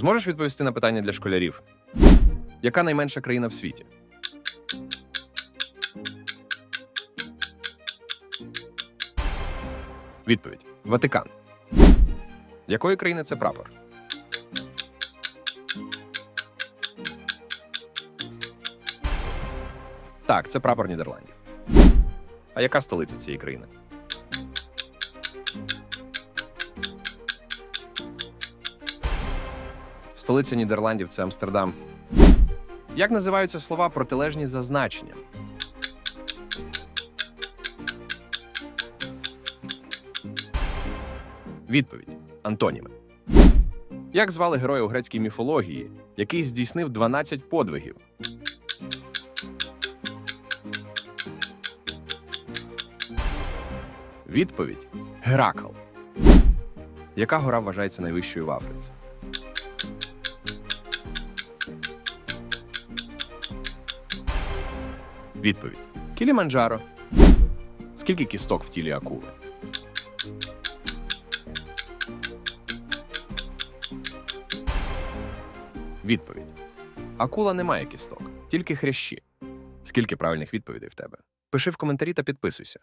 Зможеш відповісти на питання для школярів? Яка найменша країна в світі? Відповідь: Ватикан. Якої країни це прапор? Так, це прапор Нідерландів. А яка столиця цієї країни? Столиця Нідерландів це Амстердам. Як називаються слова протилежні за значенням? Відповідь Антоніми. Як звали героя у грецькій міфології, який здійснив 12 подвигів? Відповідь Геракл. Яка гора вважається найвищою в Африці? Відповідь Кіліманджаро. Скільки кісток в тілі акули? Відповідь. Акула не має кісток, тільки хрящі. Скільки правильних відповідей в тебе? Пиши в коментарі та підписуйся.